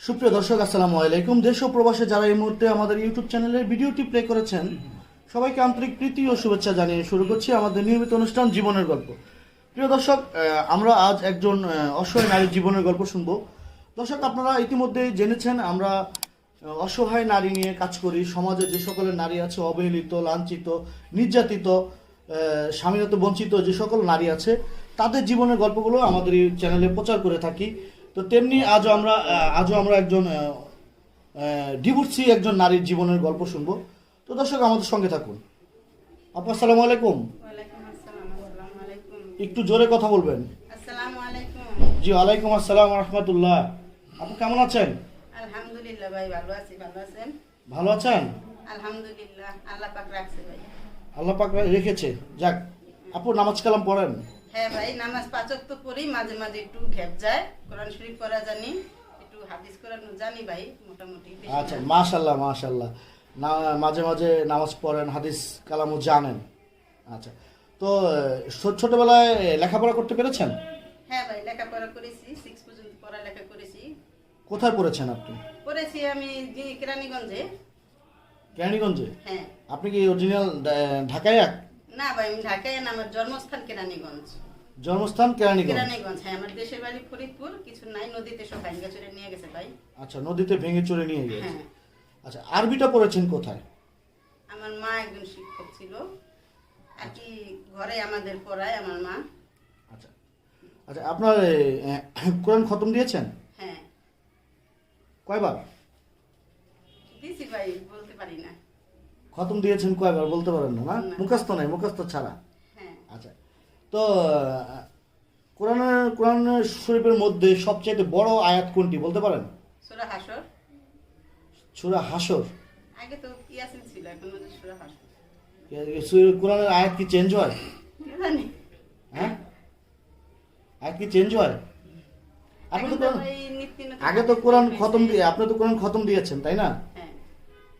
সুপ্রিয় দর্শক, আসসালামু আলাইকুম। দেশ ও প্রবাসে যারা এই মুহূর্তে আমাদের ইউটিউব চ্যানেলের ভিডিওটি প্লে করেছেন, সবাইকে আন্তরিক প্রীতি ও শুভেচ্ছা জানিয়ে শুরু করছি আমাদের নিয়মিত অনুষ্ঠান জীবনের গল্প। প্রিয় দর্শক আমরা আজ একজন অসহায় নারীর জীবনের গল্প শুনব। দর্শক, আপনারা ইতিমধ্যেই জেনেছেন, আমরা অসহায় নারী নিয়ে কাজ করি। সমাজে যে সকলের নারী আছে, অবহেলিত, লাঞ্ছিত, নির্যাতিত স্বামীরত বঞ্চিত যে সকল নারী আছে, তাদের জীবনের গল্পগুলো আমাদের এই চ্যানেলে প্রচার করে থাকি। তো তেমনি আজও আমরা আজও আমরা একজন ডিভোর্সি একজন নারীর জীবনের গল্প শুনব। তো দর্শক আমাদের সঙ্গে থাকুন। আপু আসসালামু আলাইকুম। একটু জোরে কথা বলবেন। জি ওয়ালাইকুম আসসালাম রহমতুল্লাহ। আপু কেমন আছেন? আলহামদুলিল্লাহ ভাই ভালো আছি ভালো আছেন? ভালো আছেন? আলহামদুলিল্লাহ আল্লাহ পাক রাখছে ভাই। আল্লাহ পাক রেখেছে। যাক আপু নামাজ কালাম পড়েন। হ্যাঁ ভাই নামাজ পাচক তো পড়ি মাঝে মাঝে একটু ঘেপ যায়। কোরআন শরীফ পড়া জানি একটু হাদিস কোরআন জানি ভাই মোটামুটি আচ্ছা। মাশাল্লাহ মাশাল্লাহ না মাঝে মাঝে নামাজ পড়েন হাদিস কালামও জানেন। আচ্ছা তো ছোটবেলায় লেখাপড়া করতে পেরেছেন? হ্যাঁ ভাই লেখাপড়া করেছি সিক্স পর্যন্ত পড়ালেখা করেছি। কোথায় পড়েছেন আপনি? পড়েছি আমি কেরানীগঞ্জে। কেরানীগঞ্জে? হ্যাঁ। আপনি কি অরিজিনাল ঢাকায় না ভাই আমি ঢাকায় না আমার জন্মস্থান কেরানীগঞ্জ। জন্মস্থান কেরানীগঞ্জ। কেরানীগঞ্জ হ্যাঁ আমার দেশের বাড়ি ফরিদপুর কিছু নাই নদীতে সব ভাঙ্গা চুরে নিয়ে গেছে ভাই। আচ্ছা নদীতে ভেঙে চড়ে নিয়ে গেছে। হ্যাঁ। আচ্ছা আরবিটা পড়েছেন কোথায়? আমার মা একজন শিক্ষক ছিল আর কি ঘরে আমাদের পড়ায় আমার মা। আচ্ছা আচ্ছা আপনার কোরআন খতম দিয়েছেন? হ্যাঁ। কয়বার? দিছি ভাই বলতে পারি না। খতম দিয়েছেন কয়বার? বলতে পারেন না? না। মুখস্থ নাই মুখস্থ ছাড়া। তো আহ, কোরআনের কোরআন শরীফের মধ্যে সবচেয়ে বড় আয়াত কোনটি বলতে পারেন? সুরা হাসর সুরা হাসর আগে তো ইয়াসিন ছিল এখন সুরা হাসর কোরআনের আয়াত কি চেঞ্জ হয়? জানি? হ্যাঁ? আয়াত কি চেঞ্জ হয়? আপনি তো কোরআন আগে তো কোরআন খতম দিয়ে আপনি তো কোরআন খতম দিয়েছেন তাই না? হ্যাঁ।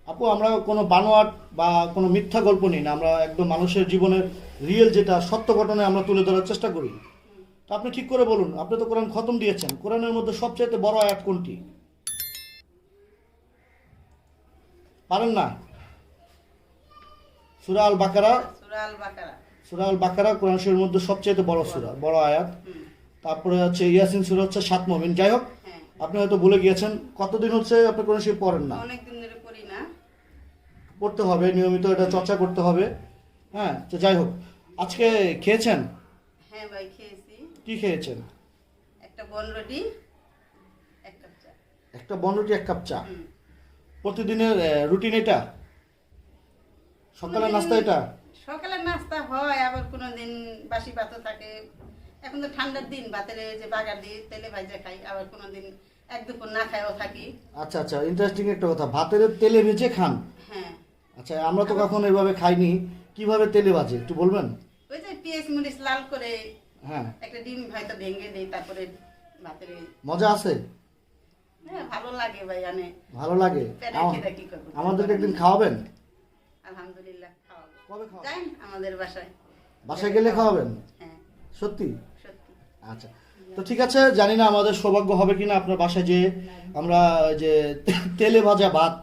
আপু আমরা কোনো বানোয়াট বা কোনো মিথ্যা গল্প নিই না আমরা একদম মানুষের জীবনের রিয়েল যেটা সত্য ঘটনায় আমরা তুলে ধরার চেষ্টা করি। তো আপনি ঠিক করে বলুন আপনি তো কোরআন খতম দিয়েছেন। কোরআনের মধ্যে সবচেয়ে বড় আয়াত কোনটি? পারেন না? সুরা আল বাকারা সুরা আল বাকারা কোরআন শরীর মধ্যে সবচেয়ে বড় সুরা বড় আয়াত। তারপরে হচ্ছে ইয়াসিন সুরা হচ্ছে সাত মমিন। যাই হোক হ্যাঁ। আপনি হয়তো ভুলে গিয়েছেন কতদিন হচ্ছে আপনি কোরআন শরীফ পড়েন না। পড়তে হবে নিয়মিত এটা চর্চা করতে হবে। হ্যাঁ তো যাই হোক আজকে খেয়েছেন? হ্যাঁ ভাই খেয়েছি। কি খেয়েছেন? একটা বন রুটি এক কাপ চা। একটা বনরুটি এক কাপ চা। প্রতিদিনের রুটিন এটা? সকালের নাস্তা এটা? সকালের নাস্তা হয় আবার কোনো দিন বাসি ভাতও থাকে। এখন তো ঠান্ডার দিন ভাতের যে বাগার দিয়ে তেলে ভাজা খাই আবার কোনো দিন এক দুপুর না খাইও থাকি। আচ্ছা আচ্ছা ইন্টারেস্টিং একটা কথা। ভাতের তেলে ভেজে খান? হ্যাঁ। আচ্ছা আমরা তো কখনো এভাবে খাইনি। কীভাবে তেলে ভাজে একটু বলবেন? পেঁয়াজ মরিচ লাল করে হ্যাঁ। একটা ডিম হয়তো ভেঙে দেই তারপরে ভাতের মজা আছে? হ্যাঁ ভালো লাগে ভাই আনে ভালো লাগে? পেটে আমা- খিদা কি করব? আমাদেরকে একদিন খাওয়াবেন? আলহামদুলিল্লাহ খাওয়াবো। কবে খাওয়াবেন আমাদের বাসায়। বাসায় গেলে খাওয়াবেন? হ্যাঁ। সত্যি? সত্যি। আচ্ছা তো ঠিক আছে জানি না আমাদের সৌভাগ্য হবে কিনা আপনার বাসায় যে আমরা যে তেলে ভাজা ভাত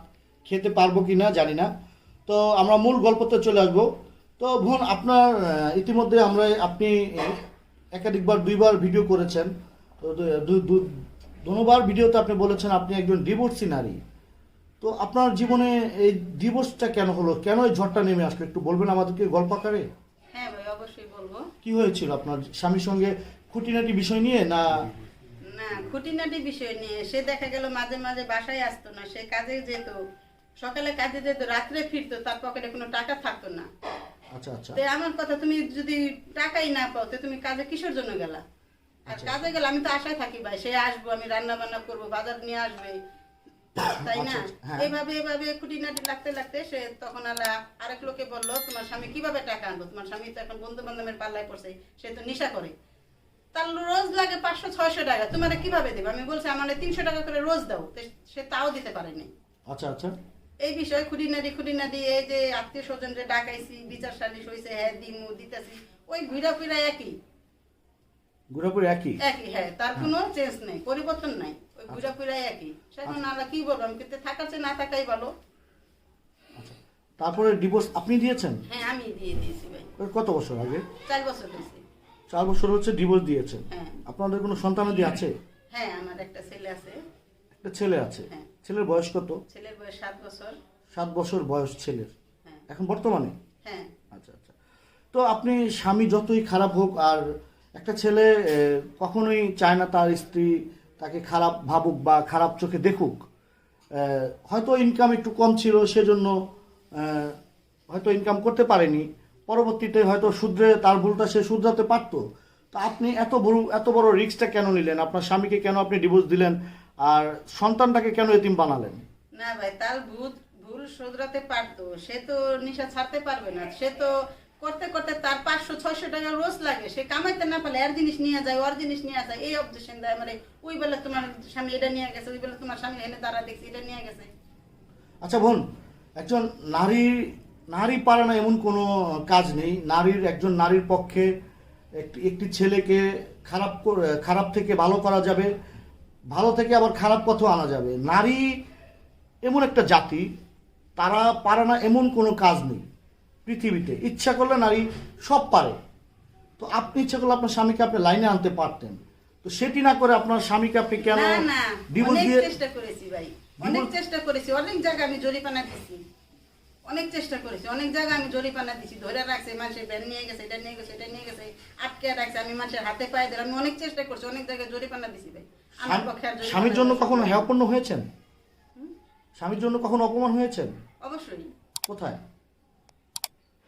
খেতে পারব কিনা জানি না। তো আমরা মূল গল্পতে চলে আসব। তো বোন আপনার ইতিমধ্যে আমরা আপনি একাধিকবার দুইবার ভিডিও করেছেন। তো দুবার ভিডিওতে আপনি বলেছেন আপনি একজন ডিভোর্সি নারী। তো আপনার জীবনে এই ডিভোর্সটা কেন হলো? কেন এই ঝড়টা নেমে আসলো? একটু বলবেন আমাদেরকে গল্প আকারে? হ্যাঁ ভাই অবশ্যই বলব। কি হয়েছিল আপনার স্বামীর সঙ্গে খুঁটিনাটি বিষয় নিয়ে না? না খুঁটিনাটি বিষয় নিয়ে। সে দেখা গেল মাঝে মাঝে বাসায় আসতো না সে কাজে যেত। সকালে কাজে যেত রাত্রে ফিরতো তার পকেটে কোনো টাকা থাকতো না। আচ্ছা আচ্ছা। তো আমার কথা তুমি যদি টাকাই না পাও তো তুমি কাজে কিসের জন্য গেলা? আর আচ্ছা। কাজে গেলে আমি তো আশায় থাকি ভাই সে আসব আমি রান্না বান্না করব বাজার নিয়ে আসবে। তাই না? আচ্ছা, আচ্ছা, হ্যাঁ। এইভাবে এইভাবে খুঁটিনাটি লাগতে লাগতে সে তখন আলা আরেক লোকে বলল তোমার স্বামী কীভাবে টাকা আনব? তোমার স্বামী তো এখন বন্ধু বান্ধবের পাল্লায় পড়ছে সে তো নেশা করে। তার রোজ লাগে পাঁচশো ছয়শো টাকা তোমার কীভাবে দেবে? আমি বলছি আমার তিনশো টাকা করে রোজ দাও। সে তাও দিতে পারেনি। আচ্ছা আচ্ছা। এই বিষয়ে খুঁটিনাটি খুঁটিনাটি এই যে আত্মীয় স্বজনরে ডাকাইছি বিচার সালিশ হয়েছে হ্যাঁ দিমু দিতেছি ওই ঘুরা ফিরা একই? ঘুরাপুরি একই? একই হ্যাঁ তার কোনো চেঞ্জ নেই পরিবর্তন নাই ওই ঘুরা ফিরাই একই। সেখন আল্লাহ কি বলব আমি কিন্তু থাকার চেয়ে না থাকাই ভালো। আচ্ছা। তারপরে ডিভোর্স আপনি দিয়েছেন? হ্যাঁ আমি দিয়ে দিয়েছি ভাই। কত বছর আগে? চার বছর হয়েছে। চার বছর হচ্ছে ডিভোর্স দিয়েছেন। হ্যাঁ। আপনাদের কোনো সন্তানাদি আছে? হ্যাঁ আমার একটা ছেলে আছে। একটা ছেলে আছে। হ্যাঁ। ছেলের বয়স কত? ছেলের বয়স সাত বছর। সাত বছর বয়স ছেলের। হ্যাঁ। এখন বর্তমানে? হ্যাঁ। আচ্ছা আচ্ছা। তো আপনি স্বামী যতই খারাপ হোক আর একটা ছেলে কখনোই চায় না তার স্ত্রী তাকে খারাপ ভাবুক বা খারাপ চোখে দেখুক। হয়তো ইনকাম একটু কম ছিল সেজন্য হয়তো ইনকাম করতে পারেনি। পরবর্তীতে হয়তো শুধরে তার ভুলটা সে শুধরাতে পারতো। তো আপনি এত বড় এত বড় রিস্কটা কেন নিলেন? আপনার স্বামীকে কেন আপনি ডিভোর্স দিলেন? আর সন্তানটাকে কেন এতিম বানালেন? না ভাই তার ভূত ভুল শুধরাতে পারতো। সে তো নিশা ছাড়তে পারবে না। সে তো করতে করতে তার পাঁচশো ছয়শো টাকা রোজ লাগে। সে কামাইতে না পারলে আর জিনিস নিয়ে যায় ওর জিনিস নিয়ে যায়। এই অবজেকশন দেয় মানে ওই বেলা তোমার স্বামী এটা নিয়ে গেছে ওই বেলা তোমার স্বামী এনে দাঁড়া দেখছি এটা নিয়ে গেছে। আচ্ছা বোন একজন নারী নারী পারে না এমন কোনো কাজ নেই। নারীর একজন নারীর পক্ষে একটি একটি ছেলেকে খারাপ খারাপ থেকে ভালো করা যাবে। ভালো থেকে আবার খারাপ পথেও আনা যাবে। নারী এমন একটা জাতি তারা পারে না এমন কোনো কাজ নেই পৃথিবীতে। ইচ্ছা করলে নারী সব পারে। তো আপনি ইচ্ছা করলে আপনার স্বামীকে আপনি লাইনে আনতে পারতেন। তো সেটি না করে আপনার স্বামীকে আপনি কেন ডিভোর্স অনেক দিয়ে চেষ্টা করেছি ভাই। অনেক চেষ্টা করেছি অনেক জায়গায় আমি জরিপানা দিছি অনেক চেষ্টা করেছি। অনেক জায়গায় আমি জরিপানা দিছি ধরে রাখছে মানুষের ব্যান নিয়ে গেছে এটা নিয়ে গেছে এটা নিয়ে গেছে আটকে রাখছে আমি মানুষের হাতে পায়ে দিলাম আমি অনেক চেষ্টা করছি অনেক জায়গায় জরিপানা দিছি ভাই। আমার পক্ষে আর স্বামীর জন্য কখনো হেয়পন্ন হয়েছেন? স্বামীর জন্য কখনো অপমান হয়েছেন? অবশ্যই। কোথায়?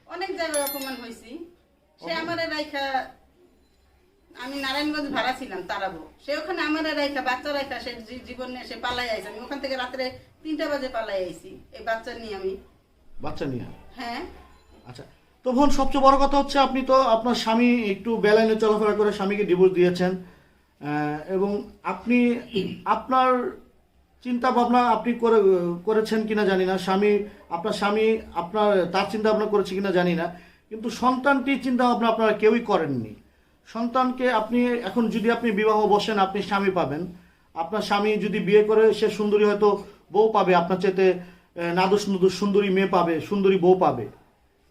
অনেক জায়গায় অপমান হয়েছি। সে আমারে রাইখা আমি নারায়ণগঞ্জ ভাড়া ছিলাম তারাবো। সে ওখানে আমারে রাইখা বাচ্চা রাইখা সে জীবন নিয়ে সে পালাই আইছে। আমি ওখান থেকে রাত্রে তিনটা বাজে পালাই আইছি এই বাচ্চা নিয়ে আমি। বাচ্চা নিয়ে। হ্যাঁ। আচ্ছা তো বোন সবচেয়ে বড় কথা হচ্ছে আপনি তো আপনার স্বামী একটু বেলাইনে চলাফেরা করে স্বামীকে ডিভোর্স দিয়েছেন। এবং আপনি আপনার চিন্তা ভাবনা আপনি করে করেছেন কিনা জানি না। স্বামী আপনার স্বামী আপনার তার চিন্তা ভাবনা করেছে কিনা জানি না। কিন্তু সন্তানটি চিন্তা ভাবনা আপনারা কেউই করেননি। সন্তানকে আপনি এখন যদি আপনি বিবাহ বসেন আপনি স্বামী পাবেন। আপনার স্বামী যদি বিয়ে করে সে সুন্দরী হয়তো বউ পাবে। আপনার চেতে নাদুস নুদুস সুন্দরী মেয়ে পাবে সুন্দরী বউ পাবে।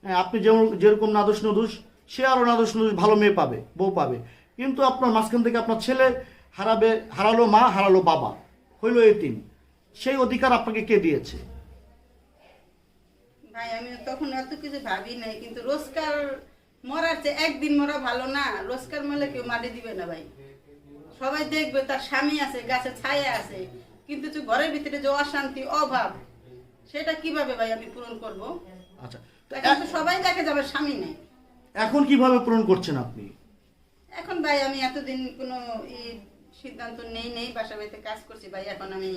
হ্যাঁ, আপনি যেমন যেরকম নাদুস নুদুস সে আরও নাদুস নুদুস ভালো মেয়ে পাবে বউ পাবে। কিন্তু আপনার মাঝখান থেকে আপনার ছেলে হারাবে হারালো মা হারালো বাবা হইল এতিম। সেই অধিকার আপনাকে কে দিয়েছে? ভাই আমি তখন এত কিছু ভাবি নাই কিন্তু রোজকার মরার চেয়ে একদিন মরা ভালো না। রোজকার মরলে কেউ মাটি দিবে না ভাই। সবাই দেখবে তার স্বামী আছে গাছে ছায়া আছে কিন্তু ঘরের ভিতরে যে অশান্তি অভাব সেটা কীভাবে ভাই আমি পূরণ করব? আচ্ছা। তো এখন তো সবাই দেখে যাবে স্বামী নেই। এখন কীভাবে পূরণ করছেন আপনি? এখন ভাই আমি এতদিন কোনো সিদ্ধান্ত নেই নেই বাসা বাড়িতে কাজ করছি ভাই। এখন আমি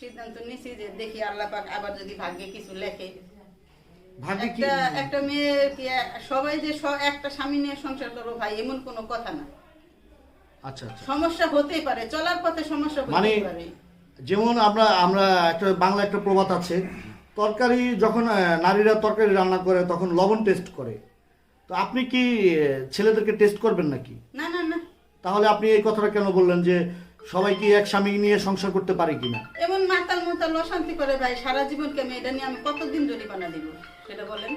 সিদ্ধান্ত নিছি যে দেখি আল্লাহ পাক আবার যদি ভাগ্যে কিছু লেখে। ভাগ্যে কি একটা একটা মেয়ে কি সবাই যে একটা স্বামী নিয়ে সংসার করব ভাই এমন কোনো কথা না। আচ্ছা আচ্ছা। সমস্যা হতেই পারে চলার পথে সমস্যা মানে হতেই পারে। যেমন আমরা আমরা একটা বাংলা একটা প্রবাদ আছে তরকারি যখন নারীরা তরকারি রান্না করে তখন লবণ টেস্ট করে। তো আপনি কি ছেলেদেরকে টেস্ট করবেন নাকি? না না না। তাহলে আপনি এই কথাটা কেন বললেন যে সবাই কি এক স্বামী নিয়ে সংসার করতে পারে কিনা? এমন মাতাল মাতাল অশান্তি করে ভাই সারা জীবনকে আমি এটা নিয়ে আমি কতদিন জরিমানা দিব? সেটা বলেন।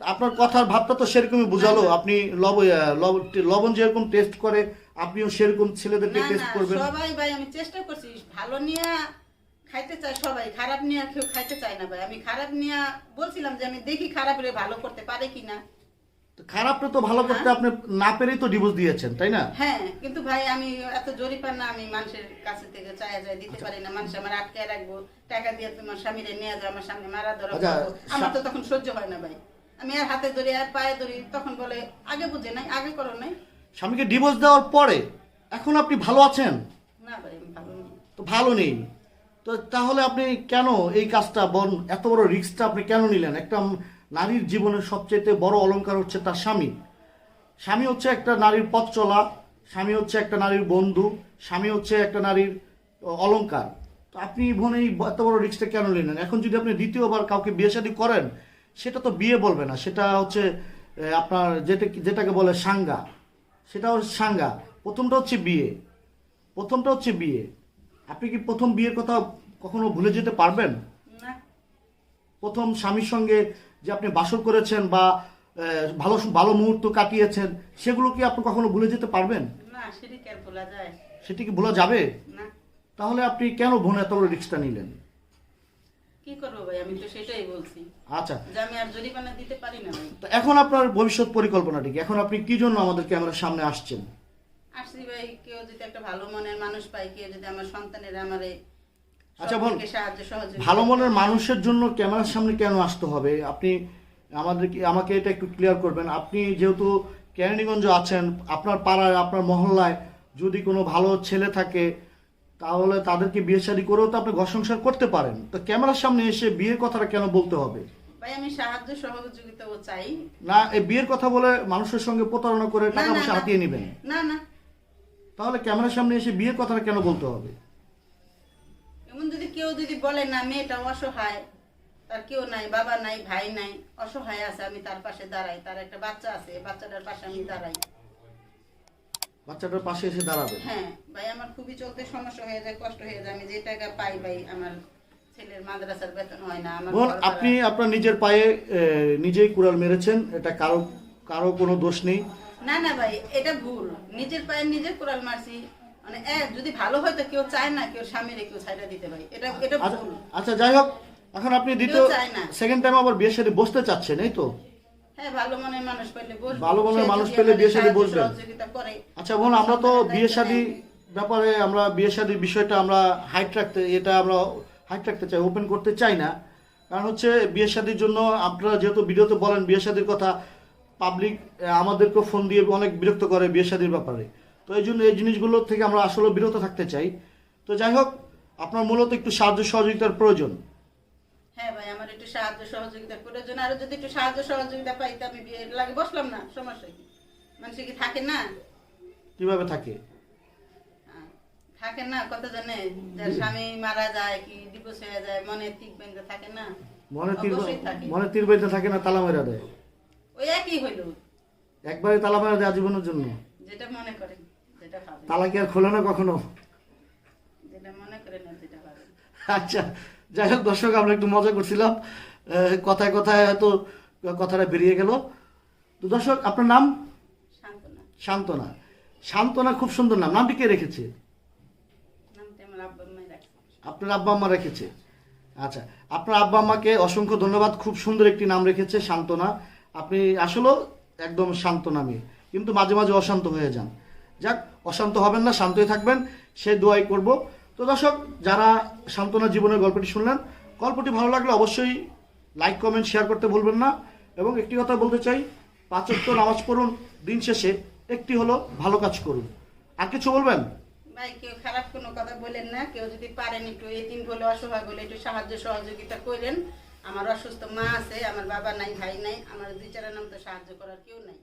আপনার কথার ভাবটা তো সেরকমই বুঝালো। আপনি লবণ লব- লবণ যেরকম টেস্ট করে আপনিও সেরকম ছেলেদেরকে টেস্ট করবেন। সবাই ভাই আমি চেষ্টা করছি। ভালো নিয়ে খাইতে চায় সবাই খারাপ নিয়ে কেউ খাইতে চায় না ভাই। আমি খারাপ নিয়ে বলছিলাম যে আমি দেখি খারাপ হলে ভালো করতে পারে কিনা। খারাপটা তো ভালো করতে আপনি না পেরেই তো ডিভোর্স দিয়েছেন তাই না? হ্যাঁ কিন্তু ভাই আমি এত জরিপানা আমি মানুষের কাছে থেকে চায়া যায় আচ্ছা। দিতে পারি না। মানুষ আমার আটকে রাখব। টাকা দিয়ে তোমার স্বামীরে নিয়ে যাও আমার সামনে মারা ধরা আচ্ছা, আমার তো তখন সহ্য হয় না ভাই। আমি আর হাতে ধরি আর পায়ে ধরি তখন বলে আগে বুঝে নাই আগে করো নাই। স্বামীকে ডিভোর্স দেওয়ার পরে এখন আপনি ভালো আছেন? না ভাই আমি ভালো নেই। তো ভালো নেই। তো তাহলে আপনি কেন এই কাজটা বন এত বড় রিস্কটা আপনি কেন নিলেন? একটা নারীর জীবনের সবচেয়ে বড় অলংকার হচ্ছে তার স্বামী। স্বামী হচ্ছে একটা নারীর পথ চলা স্বামী হচ্ছে একটা নারীর বন্ধু স্বামী হচ্ছে একটা নারীর অলংকার। তো আপনি বোন এই এত বড় রিস্কটা কেন নিলেন? এখন যদি আপনি দ্বিতীয়বার কাউকে বিয়ে শাদী করেন সেটা তো বিয়ে বলবে না সেটা হচ্ছে আপনার যেটা যেটাকে বলে সাঙ্গা সেটা হচ্ছে সাঙ্গা প্রথমটা হচ্ছে বিয়ে প্রথমটা হচ্ছে বিয়ে আপনি কি প্রথম বিয়ের কথা কখনো ভুলে যেতে পারবেন? প্রথম স্বামীর সঙ্গে যে আপনি বাসর করেছেন বা ভালো ভালো মুহূর্ত কাটিয়েছেন সেগুলো কি আপনি কখনো ভুলে যেতে পারবেন? সেটি কি ভোলা যাবে? তাহলে আপনি কেন বোন এত বড় রিক্সটা নিলেন? কি করব ভাই? আমি তো সেটাই বলছি। আচ্ছা। আমি আর জরিমানা দিতে পারি না ভাই। তো এখন আপনার ভবিষ্যৎ পরিকল্পনাটি কি? এখন আপনি কি জন্য আমাদের ক্যামেরার সামনে আসছেন? আসছি ভাই কেউ যদি একটা ভালো মনের মানুষ পায় কেউ যদি আমার সন্তানের আমারে আচ্ছা, দিকে ভালো মনের মানুষের জন্য ক্যামেরার সামনে কেন আসতে হবে? আপনি আমাদেরকে আমাকে এটা একটু ক্লিয়ার করবেন। আপনি যেহেতু কেরানীগঞ্জ আছেন আপনার পাড়ায় আপনার মহল্লায় যদি কোনো ভালো ছেলে থাকে তাহলে তাদেরকে বিয়ে শাদী করেও তো আপনি ঘর সংসার করতে পারেন। তো ক্যামেরার সামনে এসে বিয়ের কথাটা কেন বলতে হবে? ভাই আমি সাহায্য সহযোগিতাও চাই। না এই বিয়ের কথা বলে মানুষের সঙ্গে প্রতারণা করে টাকা না, পয়সা হাতিয়ে নেবেন? না না। তাহলে ক্যামেরার সামনে এসে বিয়ের কথাটা কেন বলতে হবে? এমন যদি কেউ যদি বলে না মেয়েটা অসহায় তার কেউ নাই বাবা নাই ভাই নাই অসহায় আছে আমি তার পাশে দাঁড়াই তার একটা বাচ্চা আছে বাচ্চাটার পাশে আমি দাঁড়াই। বাচ্চাটার পাশে এসে দাঁড়াবেন হ্যাঁ ভাই আমার খুবই চলতে সমস্যা হয়ে যায় কষ্ট হয়ে যায়। আমি যে টাকা পাই ভাই আমার ছেলের মাদ্রাসার বেতন হয় না আমার বোন আপনি আপনার নিজের পায়ে নিজেই কুড়াল মেরেছেন এটা কারও কারও কোনো দোষ নেই? না না ভাই এটা ভুল। নিজের পায়ে নিজে কোরাল মারছি। মানে এ, যদি ভালো হয় তো কেউ চায় না কেউ স্বামীরে কেউ ছাইড়া দিতে ভাই। এটা এটা আচ্ছা ভুল। আচ্ছা যাই হোক এখন আপনি দ্বিতীয় চায় না। সেকেন্ড টাইম আবার বিয়ের সাথে বসতে চাচ্ছেন এই তো? ভালো মনের মানুষ পেলে ভালো মনের মানুষ পেলে বিয়ে শাদী বসবেন। আচ্ছা বোন আমরা তো বিয়ে শাদী ব্যাপারে আমরা বিয়ে শাদীর বিষয়টা আমরা হাইট রাখতে এটা আমরা হাইট রাখতে চাই ওপেন করতে চাই না। কারণ হচ্ছে বিয়ে শাদীর জন্য আপনারা যেহেতু ভিডিওতে বলেন বিয়ে শাদীর কথা পাবলিক আমাদেরকে ফোন দিয়ে অনেক বিরক্ত করে বিয়ে শাদীর ব্যাপারে। তো এই জন্য এই জিনিসগুলো থেকে আমরা আসলে বিরত থাকতে চাই। তো যাই হোক আপনার মূলত একটু সাহায্য সহযোগিতার প্রয়োজন। হ্যাঁ ভাই সাহায্য সহযোগিতা করে জন্য আরও যদি একটু সাহায্য সহযোগিতা পাই তা আমি বিয়ে লাগে বসলাম না সমস্যা কি? মানুষ কি থাকে না? কীভাবে থাকে? থাকে না কত জানে? যার স্বামী মারা যায় কি ডিভোর্স হয়ে যায় মনে ঠিক বেঁধে থাকে না? মনে তীর মনে তীর থাকে না তালা মেরা দেয়? ওই একই হইল। একবারে তালা মেরা দেয় আজীবনের জন্য? যেটা মনে করেন যেটা ভাবে। তালা কি আর খোলে না কখনো? যেটা মনে করেন যেটা ভাবে। আচ্ছা। যাই হোক দর্শক আমরা একটু মজা করছিলাম। কথায় কথায় হয়তো কথাটা বেরিয়ে গেল। তো দর্শক আপনার নাম? শান্তনা। শান্তনা। খুব সুন্দর নাম। নামটি কে রেখেছে। আপনার আব্বা আম্মা রেখেছে। আচ্ছা আপনার আব্বা আম্মাকে অসংখ্য ধন্যবাদ। খুব সুন্দর একটি নাম রেখেছে শান্তনা। আপনি আসলেও একদম শান্ত নামে। কিন্তু মাঝে মাঝে অশান্ত হয়ে যান। যাক অশান্ত হবেন না শান্তই থাকবেন। সে দোয়াই করব। তো দর্শক, যারা শান্তনা জীবনের গল্পটি শুনলেন, গল্পটি ভালো লাগলে অবশ্যই লাইক, কমেন্ট, শেয়ার করতে ভুলবেন না। এবং একটি কথা বলতে চাই পাঁচক্য নামাজ পড়ুন, দিন শেষে একটি হলো, ভালো কাজ করুন। আর কিছু বলবেন? ভাই, কেউ খারাপ কোনো কথা বলেন না, কেউ যদি পারেন একটু এতিম বলে অসহায় বলে একটু সাহায্য, সহযোগিতা করেন। আমার অসুস্থ মা আছে, আমার বাবা নাই, ভাই নাই, আমার দুই চারের নাম তো সাহায্য করার কেউ নাই।